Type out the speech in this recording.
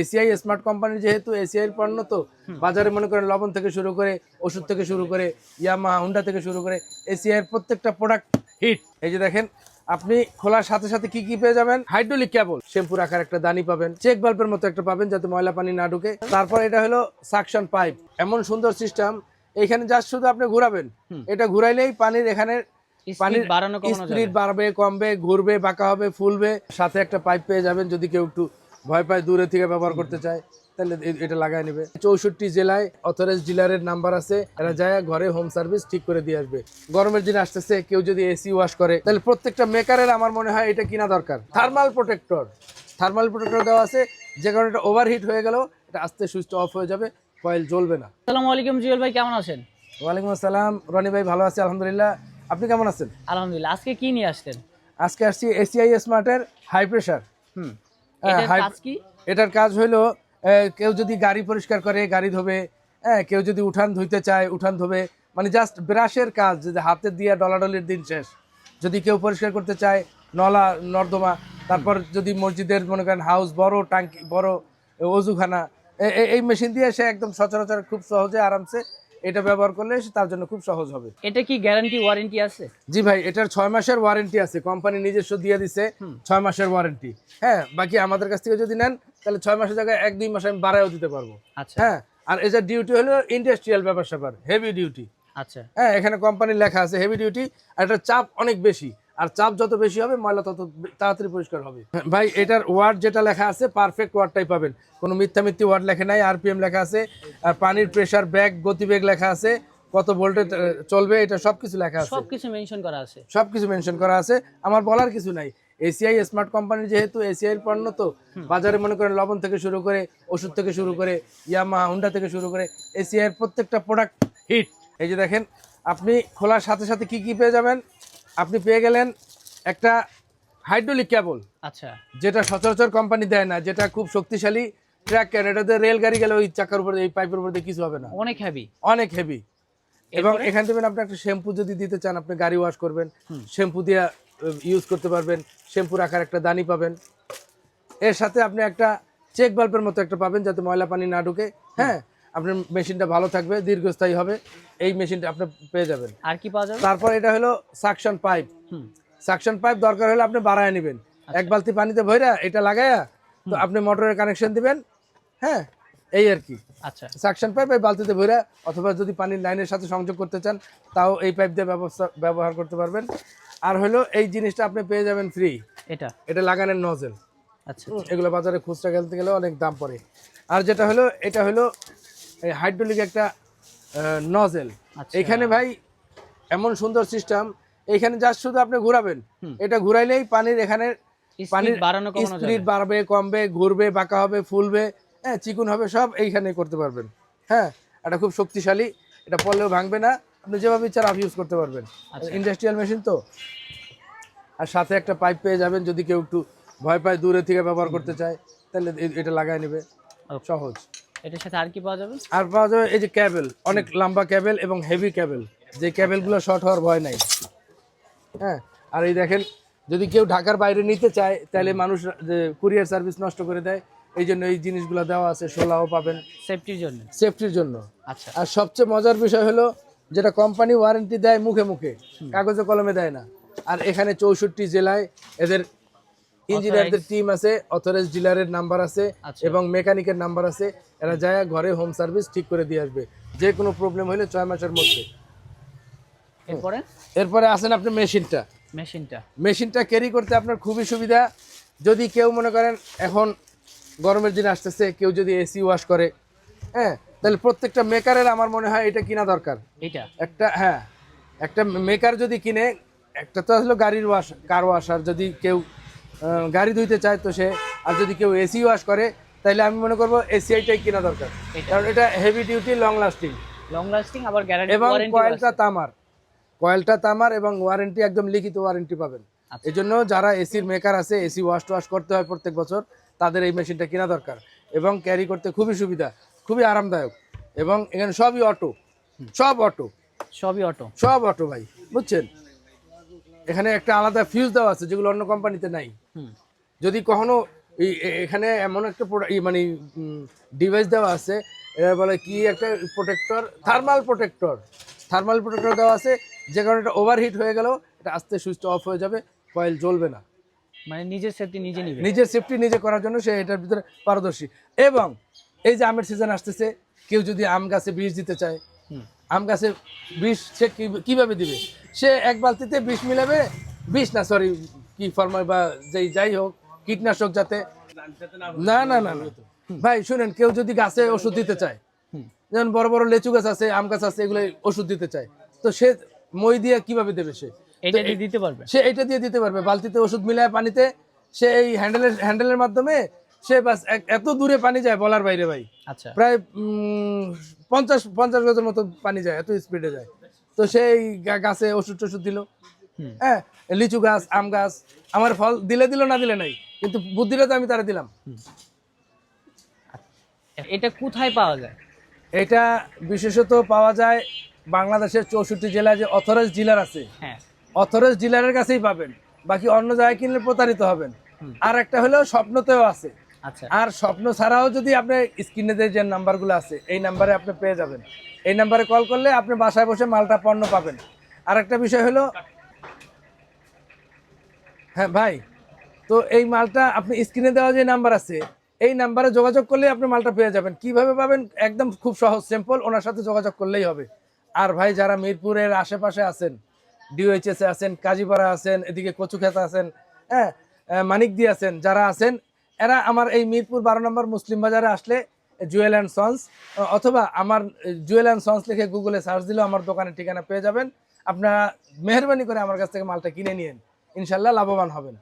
ACI smart company যেহেতু ACI এর পণ্য তো বাজারে মনে করেন লবণ থেকে শুরু করে ওষুধ থেকে শুরু করে ইয়ামা হুন্ডা থেকে শুরু করে এসিআই এর প্রত্যেকটা প্রোডাক্ট হিট এই যে দেখেন আপনি খোলার সাথে সাথে কি কি পেয়ে যাবেন? হাইড্রোলিক কেবল শ্যাম্পু রাখার একটা দানি পাবেন চেক বাল্বের মতো একটা পাবেন যাতে ময়লা পানি না ঢুকে। তারপর এটা হলো সাকশন পাইপ এমন সুন্দর সিস্টেম এখানে জাস্ট শুধু আপনি ঘুরাবেন। এটা ঘুরাইলেই পানির এখানে পানির বাড়ানো স্পিড বাড়বে কমবে ঘুরবে বাঁকা হবে ফুলবে। সাথে একটা পাইপ পেয়ে যাবেন যদি কেউ একটু ভয় পায় দূরে থেকে ব্যবহার করতে চায় তাহলে এটা লাগাই নেবে। চৌষট্টি জেলায় অথরাইজ ডিলারের নাম্বার আছে এরা যায় ঘরে হোম সার্ভিস ঠিক করে দিয়ে আসবে। গরমের দিন আসতেছে কেউ যদি এসি ওয়াশ করে তাহলে প্রত্যেকটা মেকারের আমার মনে হয় এটা কিনা দরকার। থার্মাল প্রোটেক্টর থার্মাল প্রোটেক্টর দেওয়া আছে যে কারণে এটা ওভারহিট হয়ে গেল এটা আস্তে সুইচ অফ হয়ে যাবে কয়েল জ্বলবে না। আসসালামু আলাইকুম জুয়েল ভাই কেমন আছেন? ওয়ালাইকুম আসসালাম রনি ভাই ভালো আছি আলহামদুলিল্লাহ। আপনি কেমন আছেন? আলহামদুলিল্লাহ আজকে কি নিয়ে আসছেন আজকে আসছি এসিআই স্মার্টের হাই প্রেশার হুম। এটার কাজ কি? এটার কাজ আহ, কেউ যদি গাড়ি পরিষ্কার করে গাড়ি ধোবে হ্যাঁ কেউ যদি উঠান ধুইতে চায় উঠান ধোবে মানে জাস্ট ব্রাশের কাজ যদি হাতে দিয়ে ডলাডলির দিন শেষ। যদি কেউ পরিষ্কার করতে চায় নলা নর্দমা তারপর যদি মসজিদের মনে করেন হাউস বড় টাঙ্কি বড় অজুখানা এই মেশিন দিয়ে সে একদম সচরাচর খুব সহজে আরামসে এটা ব্যবহার করলে তার জন্য খুব সহজ হবে। এটা কি গ্যারান্টি ওয়ারেন্টি আছে? জি ভাই এটার ছয় মাসের ওয়ারেন্টি আছে। কোম্পানি নিজস্ব দিয়ে দিছে ছয় মাসের ওয়ারেন্টি হ্যাঁ বাকি আমাদের কাছ থেকে যদি নেন তাহলে ছয় মাসের জায়গায় এক দুই মাস আমি বাড়াইও দিতে পারব। আচ্ছা। হ্যাঁ আর এটার ডিউটি হলো ইন্ডাস্ট্রিয়াল ব্যাপার স্যাপার হেভি ডিউটি আচ্ছা। হ্যাঁ এখানে কোম্পানির লেখা আছে হেভি ডিউটি আর এটার চাপ অনেক বেশি। আর চাপ যত বেশি হবে ময়লা তত তাড়াতাড়ি পরিষ্কার হবে। হ্যাঁ, ভাই এটার ওয়ার্ড যেটা লেখা আছে পারফেক্ট ওয়ার্ডটাই পাবেন। কোনো মিথ্যা মিথ্যি ওয়ার্ড লেখে নাই আরপিএম লেখা আছে আর পানির প্রেসার ব্যাগ গতিবেগ লেখা আছে কত ভোল্টে চলবে এটা সবকিছু লেখা আছে। সবকিছু মেনশন করা আছে। সবকিছু মেনশন করা আছে। আমার বলার কিছু নাই। এসিআই স্মার্ট কোম্পানি যেহেতু এসিআই এর পণ্য তো বাজারে মনে করেন লবণ থেকে শুরু করে ওষুধ থেকে শুরু করে ইয়ামা হুন্ডা থেকে শুরু করে এসিআই এর প্রত্যেকটা প্রোডাক্ট হিট এই যে দেখেন আপনি খোলার সাথে সাথে কি কি পেয়ে যাবেন? আপনি পেয়ে গেলেন একটা হাইড্রোলিক কেবল আচ্ছা। যেটা সচরাচর কোম্পানি দেয় না যেটা খুব শক্তিশালী ট্র্যাক ক্যান এটাতে রেলগাড়ি গেলে ওই চাকার উপরে এই পাইপের উপরে দিয়ে কিছু হবে না। অনেক হেভি অনেক হেভি এবং এখান থেকে আপনি একটা শ্যাম্পু যদি দিতে চান আপনি গাড়ি ওয়াশ করবেন শ্যাম্পু দিয়ে ইউজ করতে পারবেন শ্যাম্পু রাখার একটা দানি পাবেন। এর সাথে আপনি একটা চেক বাল্বের মতো একটা পাবেন যাতে ময়লা পানি না ঢুকে। হ্যাঁ আপনার মেশিনটা ভালো থাকবে দীর্ঘস্থায়ী হবে এই মেশিনটা আপনি পেয়ে যাবেন। আর কি পাওয়া যাবে? তারপর এটা হলো সাকশন পাইপ হুম। সাকশন পাইপ দরকার হলে আপনি বাড়ায় নেবেন। এক বালতি পানিতে ভইরা এটা লাগায়া তো আপনি মোটরের কানেকশন দিবেন হ্যাঁ এই আর কি। আচ্ছা। সাকশন পাইপ এই বালতিতে ভরে অথবা যদি পানির লাইনের সাথে সংযোগ করতে চান তাও এই পাইপ দিয়ে ব্যবস্থা ব্যবহার করতে পারবেন। আর হলো এই জিনিসটা আপনি পেয়ে যাবেন ফ্রি এটা? এটা লাগানোর নজেল আচ্ছা। এগুলো বাজারে খুচরা খেলতে গেলে অনেক দাম পড়ে। আর যেটা হলো এটা হলো এই হাইড্রোলিক একটা নজেল আচ্ছা। এখানে ভাই এমন সুন্দর সিস্টেম এখানে জাস্ট শুধু আপনি ঘোরাবেন। এটা ঘুরাইলেই পানির এখানে পানির বাড়ানো স্পিড বাড়বে কমবে ঘুরবে বাঁকা হবে ফুলবে হ্যাঁ চিকুন হবে সব এইখানে করতে পারবেন। হ্যাঁ এটা খুব শক্তিশালী এটা পড়লেও ভাঙবে না আপনি যেভাবে ইচ্ছা রাফ ইউজ করতে পারবেন। আচ্ছা। ইন্ডাস্ট্রিয়াল মেশিন তো। আর সাথে একটা পাইপ পেয়ে যাবেন যদি কেউ একটু ভয় পায় দূরে থেকে ব্যবহার করতে চায় তাহলে এটা লাগাই নেবে। সহজ। এটার সাথে আর কি পাওয়া যাবে? আর পাওয়া যাবে এই যে ক্যাবেল অনেক লম্বা ক্যাবেল এবং হেভি ক্যাবেল। যে ক্যাবেলগুলো শর্ট হওয়ার ভয় নাই। হ্যাঁ আর এই দেখেন যদি কেউ ঢাকার বাইরে নিতে চায় তাহলে মানুষ যে কুরিয়ার সার্ভিস নষ্ট করে দেয়। এই জন্য এই জিনিসগুলো দেওয়া আছে সোলাও পাবেন। সেফটির জন্য? সেফটির জন্য। আচ্ছা। আর সবচেয়ে মজার বিষয় হলো যেটা কোম্পানি ওয়ারেন্টি দেয় মুখে মুখে কাগজে কলমে দেয় না। আর এখানে চৌষট্টি জেলায় এদের ইঞ্জিনিয়ারদের টিম আছে অথরাইজ ডিলারের নাম্বার আছে আচ্ছা। এবং মেকানিকের নাম্বার আছে। এরা যায় ঘরে হোম সার্ভিস ঠিক করে দিয়ে আসবে। যে কোনো প্রবলেম হলে ছয় মাসের মধ্যে। এরপরে? এরপরে আসেন আপনি মেশিনটা। মেশিনটা। মেশিনটা ক্যারি করতে আপনার খুবই সুবিধা। যদি কেউ মনে করেন এখন গরমের দিন আসতেছে কেউ যদি এসি ওয়াশ করে হ্যাঁ তাহলে প্রত্যেকটা মেকারের আমার মনে হয় এটা কিনা দরকার। এটা? একটা হ্যাঁ একটা মেকার যদি কিনে একটা তো আসলে গাড়ির ওয়াশ কার ওয়াশ আর যদি কেউ গাড়ি ধুইতে চায় তো সে। আর যদি কেউ এসি ওয়াশ করে তাহলে আমি মনে করব এসিআইটাই কেনা দরকার। কারণ এটা heavy duty long lasting long lasting আবার গ্যারান্টি এবং কয়েলটা তামার। কয়েলটা তামার এবং ওয়ারেন্টি একদম লিখিত ওয়ারেন্টি পাবেন। আচ্ছা। এই জন্য যারা এসির মেকার আছে এসি ওয়াশ ওয়াশ করতে হয় প্রত্যেক বছর তাদের এই মেশিনটা কেনা দরকার। এবং ক্যারি করতে খুবই সুবিধা খুবই আরামদায়ক। এবং এখানে সবই অটো সব অটো সবই অটো সব অটো ভাই বুঝছেন? এখানে একটা আলাদা ফিউজ দেওয়া আছে যেগুলো অন্য কোম্পানিতে নাই। যদি কখনো এখানে এমন একটা মানে ডিভাইস দেওয়া আছে এরা বলে কি একটা protector thermal protector thermal protector দেওয়া আছে যে কারণে এটা ওভারহিট হয়ে গেল এটা আস্তে সুইচটা অফ হয়ে যাবে কয়েল জ্বলবে না। মানে নিজের সেফটি নিজে নিবে। নিজের সেফটি নিজে করার জন্য সে এটার ভিতরে পারদর্শী। এবং এই যে আমের সিজন আসতেছে কেউ যদি আম গাছে বিষ দিতে চায় হুম। আম গাছে বিষ সে কি- কীভাবে দিবে? সে এক বালতিতে বিষ মিলাবে বিষ না সরি কি ফর্মাল বা যেই যাই হোক কীটনাশক যাতে না না না না। ভাই শুনেন কেউ যদি গাছে ওষুধ দিতে চায় যেমন বড় বড় লেচু গাছ আছে আম গাছ আছে এগুলো ওষুধ দিতে চায় তো সে মই দিয়ে কীভাবে দেবে সে? এটা দিয়ে দিতে পারবে। সে এটা দিয়ে দিতে পারবে বালতিতে ওষুধ মিলায় পানিতে সে এই হ্যান্ডেলের হ্যান্ডেলের মাধ্যমে সে বাস এত দূরে পানি যায় বলার বাইরে ভাই। আচ্ছা। প্রায় উম, পঞ্চাশ পঞ্চাশ গজের মতো পানি যায় এত স্পিডে যায়। তো সেই গাছে ওষুধ টষুধ দিল। হ্যাঁ লিচু গাছ আম গাছ আমার ফল দিলে দিল না দিলে নাই। কিন্তু বুদ্ধিটা তো আমি তারা দিলাম। এটা কোথায় পাওয়া যায়? এটা বিশেষত পাওয়া যায় বাংলাদেশের চৌষট্টি জেলায় যে অথরাইজ ডিলার আছে। হ্যাঁ। অথরাইজ ডিলারের কাছেই পাবেন। বাকি অন্য জায়গায় কিনলে প্রতারিত হবেন। আর একটা হলো স্বপ্নতেও আছে। আচ্ছা। আর স্বপ্ন ছাড়াও যদি আপনি স্ক্রিনে যে নাম্বারগুলো আছে এই নাম্বারে আপনি পেয়ে যাবেন। এই নাম্বারে কল করলে আপনি বাসায় বসে মালটা পণ্য পাবেন। আর একটা বিষয় হলো হ্যাঁ ভাই। তো এই মালটা আপনি স্ক্রিনে দেওয়া যে নাম্বার আছে, এই নাম্বারে যোগাযোগ করলে আপনি মালটা পেয়ে যাবেন। কীভাবে পাবেন? একদম খুব সহজ, সিম্পল। ওনার সাথে যোগাযোগ করলেই হবে। আর ভাই, যারা মিরপুরের আশেপাশে আছেন ডিওএইচএস আছেন, কাজীপাড়া আছেন, এদিকে কচুক্ষেত আছেন হ্যাঁ মানিকদি আছেন, যারা আছেন, এরা আমার এই মিরপুর বারো নম্বর মুসলিম বাজারে আসলে জুয়েল অ্যান্ড সন্স, অথবা আমার জুয়েল অ্যান্ড সন্স লিখে গুগলে সার্চ দিলেও আমার দোকানের ঠিকানা পেয়ে যাবেন। আপনারা মেহরবানি করে আমার কাছ থেকে মালটা কিনে নিন ইনশাল্লাহ লাভবান হবেন।